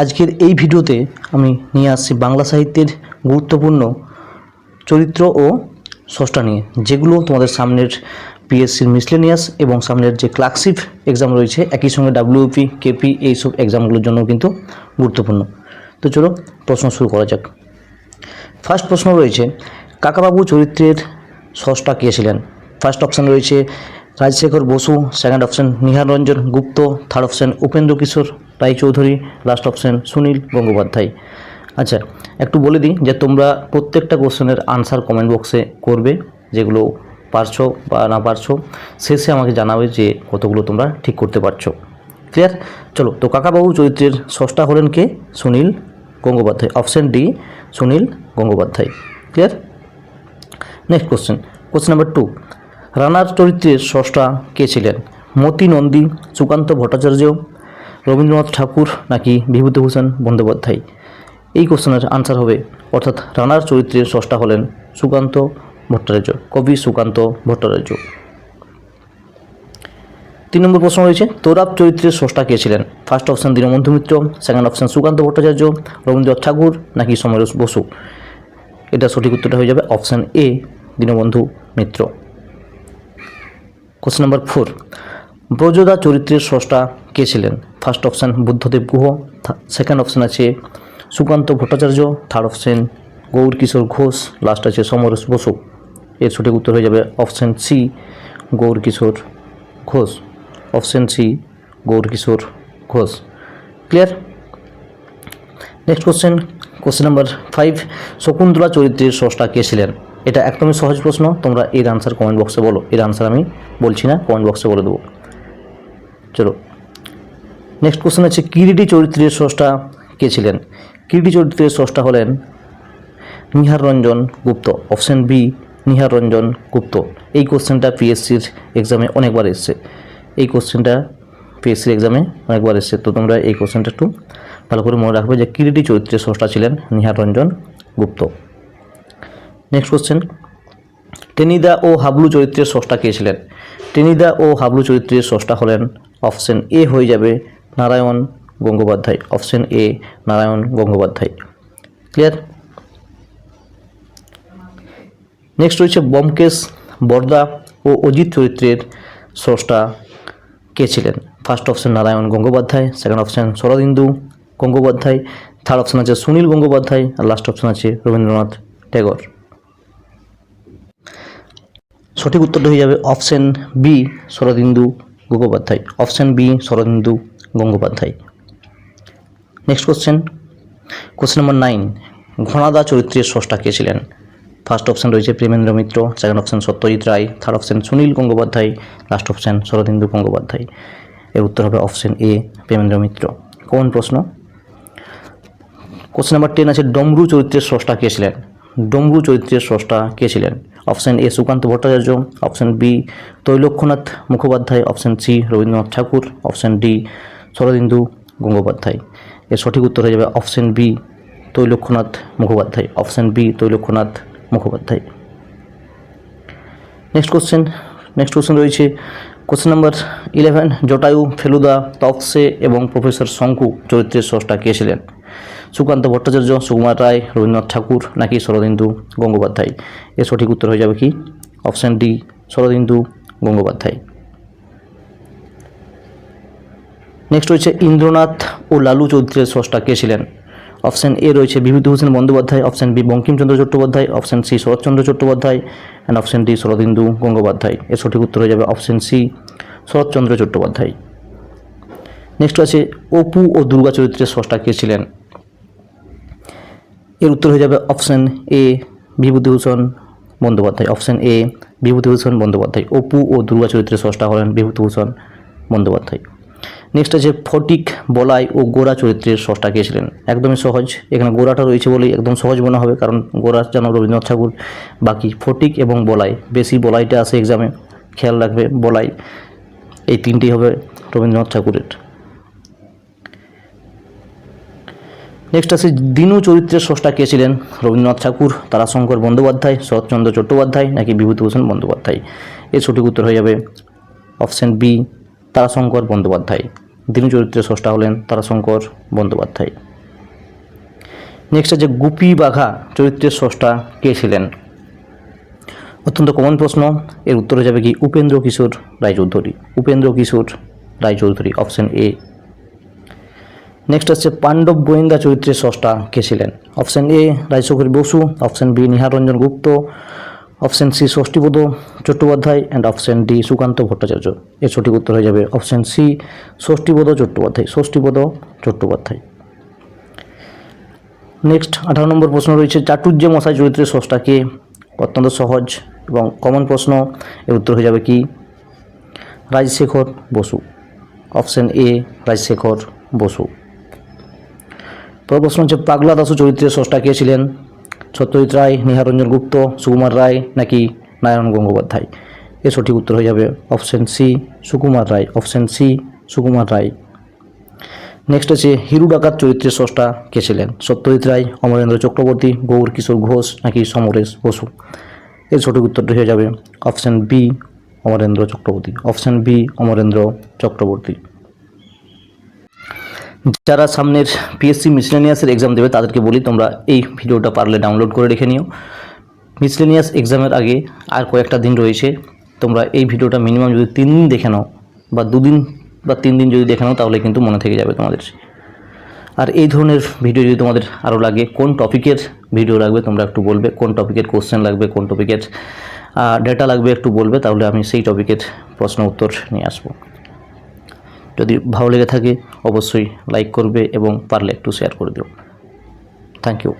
আজকের এই ভিডিওতে আমি নিয়ে আসছি বাংলা সাহিত্যের গুরুত্বপূর্ণ চরিত্র ও ষষ্ঠা নিয়ে, যেগুলো তোমাদের সামনের পিএসসির মিসলেনিয়াস এবং সামনের যে ক্লার্কশিপ এক্সাম রয়েছে, একই সঙ্গে ডাব্লিউপি কেপি এইসব এক্সামগুলোর জন্য কিন্তু গুরুত্বপূর্ণ। তো চলো প্রশ্ন শুরু করা যাক। ফার্স্ট প্রশ্ন রয়েছে, কাকাবাবু চরিত্রের ষষ্ঠা কে ছিলেন? ফার্স্ট অপশান রয়েছে Rajshekhar Basu second option Nihar Ranjan Gupta third option Upendra Kishore Raychaudhuri last option Sunil Gangopadhyay. আচ্ছা একটু বলে দিই যে তোমরা প্রত্যেকটা কোশ্চেনের আনসার কমেন্ট বক্সে করবে, যেগুলো পারছ বা না পারছ, শেষে আমাকে জানাবে যে কতগুলো তোমরা ঠিক করতে পারছ। ক্লিয়ার চলো, তো কাকাবাবু চরিত্রের ষষ্ঠা হলেন কে? Sunil Gangopadhyay. Option D Sunil Gangopadhyay. Clear next question question number two runner চরিত্রের ষষ্ঠা কে ছিলেন? মতি নন্দী, সুকান্ত ভট্টাচার্য, রবীন্দ্রনাথ ঠাকুর নাকি বিভূতিভূষণ বন্দ্যোপাধ্যায়? এই কোশ্চেনের আনসার হবে, অর্থাৎ রানার চরিত্রের ষষ্ঠা হলেন সুকান্ত ভট্টাচার্য, কবি সুকান্ত ভট্টাচার্য। তিন নম্বর প্রশ্ন রয়েছে তোরাব চরিত্রের স্রষ্টা কে ছিলেন? First option Dinabandhu Mitra second option Sukanta Bhattacharya, Rabindranath Thakur নাকি সমরেশ বসু? এটা সঠিক উত্তরটা হয়ে যাবে option A Dinabandhu Mitra. Question number four Brajada চরিত্রের স্রষ্টা কে ছিলেন? First option Buddhadeb Guha. Second option আছে Sukanta Bhattacharya. Third option Gour Kishore Ghosh. Last আছে সমরেশ বসু। এর সঠিক উত্তর হয়ে যাবে option C Gour Kishore Ghosh. Option C Gour Kishore Ghosh. Clear next question question number five Shakuntala চরিত্রের স্রষ্টা কে ছিলেন? এটা একদমই সহজ প্রশ্ন, তোমরা এর আনসার কমেন্ট বক্সে বলো। এর আনসার আমি বলছি না কমেন্ট বক্সে বলে দেবো। চলো নেক্সট কোশ্চেন আছে কিরিটি চরিত্রের স্রষ্টা কে ছিলেন? কিরিটি চরিত্রের স্রষ্টা হলেন নিহার রঞ্জন গুপ্ত অপশন বি নিহার রঞ্জন গুপ্ত। এই কোশ্চেনটা পিএসসির এক্সামে অনেকবার এসছে। এই কোশ্চেনটা পিএসসির এক্সামে অনেকবার এসছে। তো তোমরা এই কোশ্চেনটা একটু ভালো করে মনে রাখবে যে, কিরিটি চরিত্রের স্রষ্টা ছিলেন নিহার রঞ্জন গুপ্ত। নেক্সট কোশ্চেন টেনিদা ও হাবলু চরিত্রের স্রষ্টা কে ছিলেন? টেনিদা ও হাবলু চরিত্রের স্রষ্টা হলেন অপশন এ হয়ে যাবে Narayan Gangopadhyay, option A Narayan Gangopadhyay. Clear next রয়েছে বমকেশ বরদা ও অজিত চরিত্রের স্রষ্টা কে ছিলেন? First option Narayan Gangopadhyay second option Saradindu Gangopadhyay third option আছে সুনীল গঙ্গোপাধ্যায়, আর লাস্ট অপশন আছে রবীন্দ্রনাথ ট্যাগর। সঠিক উত্তরটা হয়ে যাবে option B Saradindu Gangopadhyay. Option B Saradindu Gangopadhyay. Next question question number nine Ghanada চরিত্রের স্রষ্টা কে ছিলেন? ফার্স্ট অপশন রয়েছে Premendra Mitra second option Satyajit Ray third option Sunil Gangopadhyay last option Saradindu Gangopadhyay. এর উত্তর হবে অপশন এ প্রেমেন্দ্র মিত্র। কোন প্রশ্ন? কোশ্চেন নাম্বার টেন আছে, ডমরু চরিত্রের স্রষ্টা কে ছিলেন? ডমরু চরিত্রের স্রষ্টা কে ছিলেন? Option A Sukanta Bhattacharya, option B Trailokyanath Mukhopadhyay, option C Rabindranath Thakur, option D Saradindu Gangopadhyay. এর সঠিক উত্তর হয়ে যাবে option B Trailokyanath Mukhopadhyay, option B Trailokyanath Mukhopadhyay. Next question next question রয়েছে question number eleven Jatayu, Feluda Topshe এবং professor শঙ্কু চরিত্রের স্রষ্টা কে ছিলেন? সুকান্ত ভট্টাচার্য, সুকুমার রায়, রবীন্দ্রনাথ ঠাকুর নাকি শরদিন্দু গঙ্গোপাধ্যায়? এর সঠিক উত্তর হয়ে যাবে কি? Option D, Saradindu Gangopadhyay. Next রয়েছে ইন্দ্রনাথ ও লালু চৌধুরীর স্রষ্টা কে ছিলেন? অপশান এ রয়েছে Bibhutibhushan Bandyopadhyay, option B Bankimchandra Chattopadhyay, option C Sharatchandra Chattopadhyay and option D Saradindu Gangopadhyay. এর সঠিক উত্তর হয়ে যাবে option C Sharatchandra Chattopadhyay. Next আছে অপু ও দুর্গা চরিত্রের স্রষ্টা কে ছিলেন? এর উত্তর হয়ে যাবে option A, Bibhutibhushan Bandyopadhyay. Option A, Bibhutibhushan Bandyopadhyay. Apu ও দুর্গা চরিত্রের স্রষ্টা হলেন বিভূতিভূষণ বন্দ্যোপাধ্যায়। নেক্সট আছে ফটিক, বলাই ও গোরা চরিত্রের স্রষ্টা কে ছিলেন? একদমই সহজ। এখানে গোরাটা রয়েছে বলেই একদম সহজ মনে হবে, কারণ গোরা যেন রবীন্দ্রনাথ ঠাকুর, বাকি ফটিক এবং বলাই। বেশি বলাইটা আসে এক্সামে খেয়াল রাখবে, বলাই। এই তিনটেই হবে রবীন্দ্রনাথ ঠাকুরের। নেক্সট আছে দিনু চরিত্রের স্রষ্টা কে ছিলেন? রবীন্দ্রনাথ ঠাকুর, তারাশঙ্কর বন্দ্যোপাধ্যায়, শরৎচন্দ্র চট্টোপাধ্যায় নাকি বিভূতিভূষণ বন্দ্যোপাধ্যায়? এর সঠিক উত্তর হয়ে যাবে অপশান বি তারাশঙ্কর বন্দ্যোপাধ্যায়। দিনু চরিত্রের স্রষ্টা হলেন তারাশঙ্কর বন্দ্যোপাধ্যায়। নেক্সট আছে গুপি বাঘা চরিত্রের স্রষ্টা কে ছিলেন? অত্যন্ত কমন প্রশ্ন, এর উত্তরে যাবে কি? Upendra Kishore Raychaudhuri. Upendra Kishore Raychaudhuri option A next হচ্ছে পাণ্ডব গোয়েন্দা চরিত্রের স্রষ্টা কে ছিলেন? Option A Raychaudhuri Basu option B Niharranjan Gupta option C Shashthipada Chattopadhyay and option D Sukanta Bhattacharya এর সঠিক উত্তর হয়ে যাবে। Option C Shashthipada Chattopadhyay Shashthipada Chattopadhyay next আঠারো নম্বর প্রশ্ন রয়েছে চাটুর্য মশাই চরিত্রের স্রষ্টাকে অত্যন্ত সহজ এবং কমন প্রশ্ন। এর উত্তর হয়ে যাবে কি? রাজশেখর বসু অপশন এ রাজশেখর বসু পরের প্রশ্ন হচ্ছে পাগলা দাসু চরিত্রের স্রষ্টা কে ছিলেন? সত্যজিৎ রায়, নিহারঞ্জন গুপ্ত, সুকুমার রায় নাকি নারায়ণ গঙ্গোপাধ্যায়? এর সঠিক উত্তর হয়ে যাবে option C, Sukumar Ray. Option C, Sukumar Ray. Next আছে হিরু ডাকাত চরিত্রের স্রষ্টা কে ছিলেন? সত্যজিৎ রায়, অমরেন্দ্র চক্রবর্তী, গৌর কিশোর ঘোষ নাকি সমরেশ বসু? এর সঠিক উত্তরটি হয়ে যাবে option B, Amarendra Chakraborty. Option B, Amarendra Chakraborty. যারা সামনের পিএসসি মিসলেনিয়াসের এক্সাম দেবে, তাদেরকে বলি তোমরা এই ভিডিওটা পারলে ডাউনলোড করে রেখে নিও। মিসলেনিয়াস এক্সামের আগে আর কয়েকটা দিন রয়েছে, তোমরা এই ভিডিওটা মিনিমাম যদি তিন দিন দেখে নাও বা দুদিন বা তিন দিন যদি দেখে নাও, তাহলে কিন্তু মনে থেকে যাবে তোমাদের। আর এই ধরনের ভিডিও যদি তোমাদের আরও লাগে, কোন টপিকের ভিডিও লাগবে তোমরা একটু বলবে, কোন টপিকের কোশ্চেন লাগবে, কোন টপিকের ডেটা লাগবে একটু বলবে, তাহলে আমি সেই টপিকের প্রশ্ন উত্তর নিয়ে আসব। যদি ভালো লেগে থাকে, অবশ্যই লাইক করবে এবং পারলে একটু শেয়ার করে দিও। Thank you